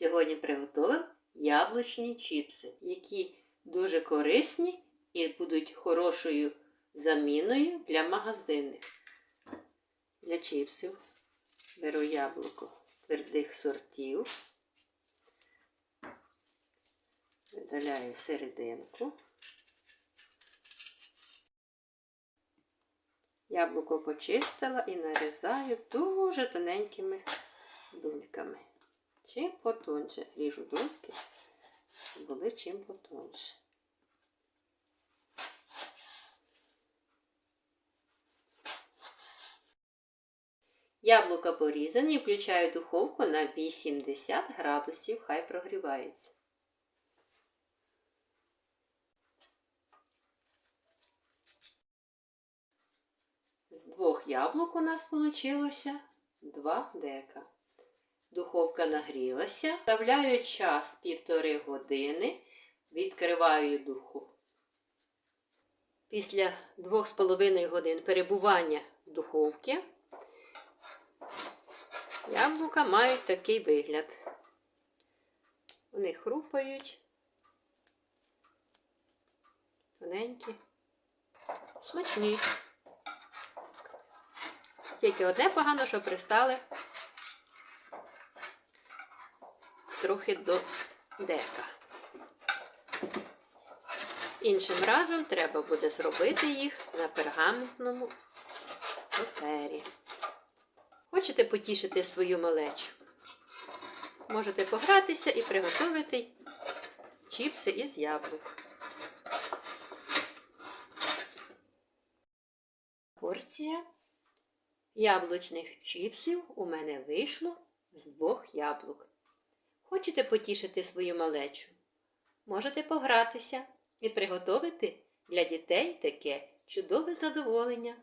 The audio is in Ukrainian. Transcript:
Сьогодні приготуємо яблучні чіпси, які дуже корисні і будуть хорошою заміною для магазинних. Для чіпсів беру яблуко твердих сортів, видаляю серединку. Яблуко почистила і нарізаю дуже тоненькими дульками. Чим потоньше ріжу дульки, щоб були чим потоньше. Яблука порізані, включаю духовку на 80 градусів, хай прогрівається. З двох яблук у нас вийшло 2 дека. Духовка нагрілася. Вставляю час півтори години. Відкриваю духовку. Після 2,5 годин перебування в духовці яблука мають такий вигляд. Вони хрупають, тоненькі, смачні. Тільки одне погано, що пристали трохи до дека. Іншим разом треба буде зробити їх на пергаментному папері. Хочете потішити свою малечу? Можете погратися і приготувати чіпси із яблук. Порція яблучних чіпсів у мене вийшло з двох яблук. Хочете потішити свою малечу? Можете погратися і приготувати для дітей таке чудове задоволення.